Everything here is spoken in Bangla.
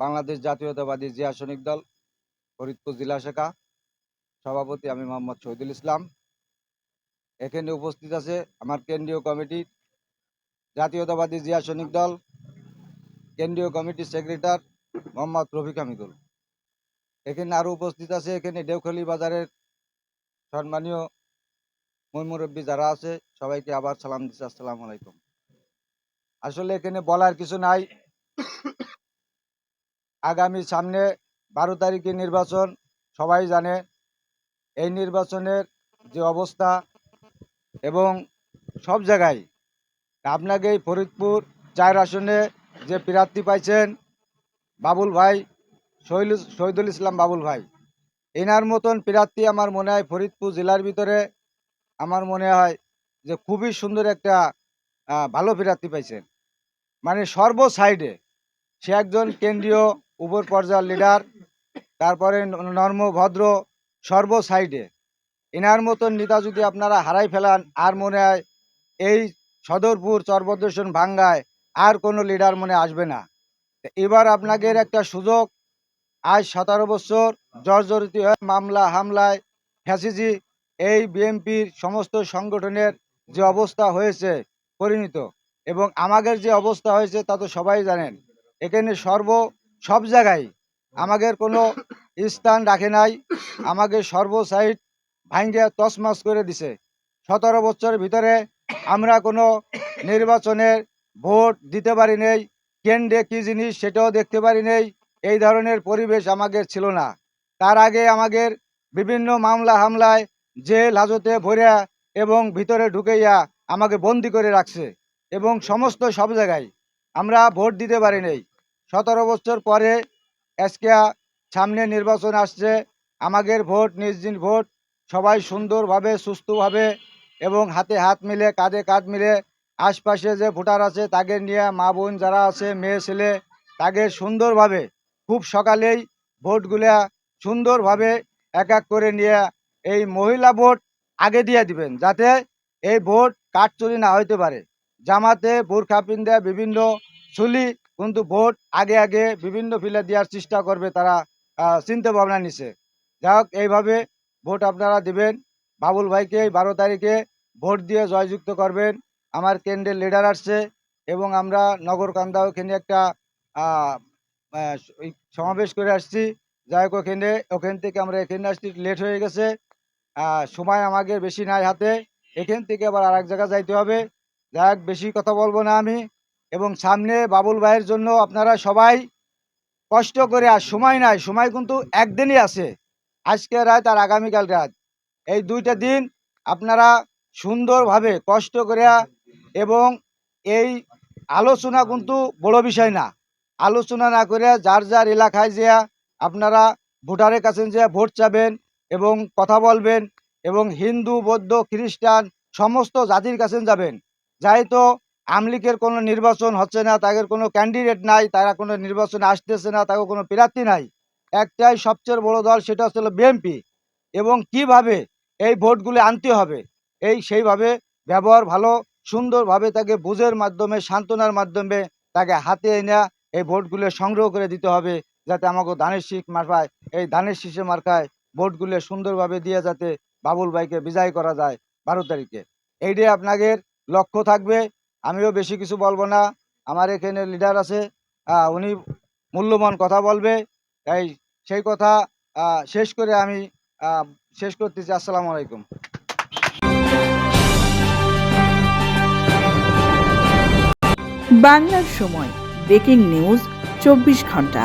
বাংলাদেশ জাতীয়তাবাদী জিয়া সৈনিক দল, ফরিদপুর জেলা শাখা, সভাপতি আমি মোহাম্মদ শহীদুল ইসলাম। এখানে উপস্থিত আছে আমার কেন্দ্রীয় কমিটির জাতীয়তাবাদী জিয়া সৈনিক দল, কেন্দ্রীয় কমিটির সেক্রেটারি মোহাম্মদ রফিক হামিদুল। এখানে আরও উপস্থিত আছে এখানে দেওখালি বাজারের সম্মানীয় মুরব্বী যারা আছে, সবাইকে আবার সালাম দিচ্ছি, আসসালামু আলাইকুম। আসলে এখানে বলার কিছু নাই। আগামী সামনে বারো তারিখে নির্বাচন, সবাই জানে এই নির্বাচনের যে অবস্থা এবং সব জায়গায় আপনাকে এই ফরিদপুর চার আসনে যে প্রার্থী পাইছেন বাবুল ভাই শহীদ শহীদুল ইসলাম বাবুল ভাই। এনার মতন প্রার্থী আমার মনে হয় ফরিদপুর জেলার ভিতরে আমার মনে হয় যে খুবই সুন্দর একটা ভালো প্রার্থী পাইছেন। মানে সর্ব সাইডে সে একজন কেন্দ্রীয় উপর পর্যায়ের লিডার তারপরে নর্ম, ভদ্র, সর্ব সাইডে। এনার মতন নেতা যদি আপনারা হারাই ফেলান, আর মনে হয় এই সদরপুর চরবদ্রেশন ভাঙ্গায় আর কোনো লিডার মনে আসবে না। এবার আপনাদের একটা সুযোগ, আজ সতেরো বছর জর্জরিত হয়ে মামলা, হামলায় ফ্যাসিজি, এই বিএনপির সমস্ত সংগঠনের যে অবস্থা হয়েছে পরিণত এবং আমাদের যে অবস্থা হয়েছে তা তো সবাই জানেন। এখানে সর্ব সব জায়গায় আমাদের কোনো স্থান রাখে নাই। আমাকে সর্ব সাইড ভাঙ্গে তসমাস করে দিছে। সতেরো বছরের ভিতরে আমরা কোনো নির্বাচনের ভোট দিতে পারি নেই। কেন্দ্রে কী জিনিস সেটাও দেখতে পারি নেই। এই ধরনের পরিবেশ আমাদের ছিল না। তার আগে আমাদের বিভিন্ন মামলা হামলায় জেল হাজতে ভরিয়া এবং ভিতরে ঢুকাইয়া আমাকে বন্দি করে রাখছে। এবং সমস্ত সব জায়গায় আমরা ভোট দিতে পারি নেই। সতেরো বছর পরে আজকে সামনে নির্বাচন আসছে। আমাদের ভোট, নির্জিন ভোট, সবাই সুন্দরভাবে, সুস্থভাবে এবং হাতে হাত মিলে, কাঁধে কাঁধ মিলে আশপাশে যে ভোটার আছে তাদের নিয়ে মা বোন যারা আছে, মেয়ে, ছেলে, তাদের সুন্দরভাবে খুব সকালেই ভোটগুলা সুন্দরভাবে এক এক করে নিয়ে এই মহিলা ভোট আগে দিয়ে দিবেন যাতে এই ভোট কাটচুরি না হইতে পারে। জামাতে, বোরখা পিন্দা বিভিন্ন চুলি কিন্তু ভোট আগে আগে বিভিন্ন ফিলে দেওয়ার চেষ্টা করবে তারা চিন্তা ভাবনা নিছে। যাই হোক, এইভাবে ভোট আপনারা দিবেন। বাবুল ভাইকে বারো তারিখে ভোট দিয়ে জয়যুক্ত করবেন। আমার কেন্দ্রের লিডার আসছে এবং আমরা নগরকান্দা ওখানে একটা সমাবেশ করে আসছি। যাই হোক, ওখানে, ওখান থেকে আমরা এখানে আসছি লেট হয়ে গেছে। সময় আমাদের বেশি নাই হাতে। এখান থেকে আবার আর এক জায়গায় যাইতে হবে। যাই বেশি কথা বলব না আমি। এবং সামনে বাবুল ভাইয়ের জন্য আপনারা সবাই কষ্ট করে, আর সময় নাই, সময় কিন্তু একদিনই আছে। আজকে রাত আর আগামীকাল রাত। এই দুইটা দিন আপনারা সুন্দরভাবে কষ্ট করে এবং এই আলোচনা কিন্তু বড় বিষয় না। আলোচনা না করে যার যার এলাকায় যে আপনারা ভোটারের কাছে যে ভোট চাবেন এবং কথা বলবেন এবং হিন্দু, বৌদ্ধ, খ্রিস্টান, সমস্ত জাতির কাছে যাবেন। যাই তো আমলিকের কোনো নির্বাচন হচ্ছে না, তাদের কোনো ক্যান্ডিডেট নাই, তারা কোনো নির্বাচনে আসতেছে না, তাদের কোনো প্রার্থী নাই। একটাই সবচেয়ে বড় দল সেটা হচ্ছে বিএনপি এবং কীভাবে এই ভোটগুলো আনতে হবে, এই সেইভাবে ব্যবহার ভালো, সুন্দরভাবে তাকে বুঝের মাধ্যমে, সান্ত্বনার মাধ্যমে তাকে হাতে এনে এই ভোটগুলো সংগ্রহ করে দিতে হবে, যাতে আমাকে ধানের শীষ মার্কায় এই ধানের শীষে মার্কায় ভোটগুলো সুন্দরভাবে দিয়ে যাতে বাবুল ভাইকে বিজয় করা যায় বারো তারিখে। এইটাই আপনাদের লক্ষ্য থাকবে। আমিও বেশি কিছু বলব না। আমার এখানে লিডার আছে উনি মূল্যবান কথা বলবে। তাই সেই কথা শেষ করে আমি শেষ করতে চাই আসসালামু আলাইকুম। বাংলার সময় ব্রেকিং নিউজ চব্বিশ ঘণ্টা।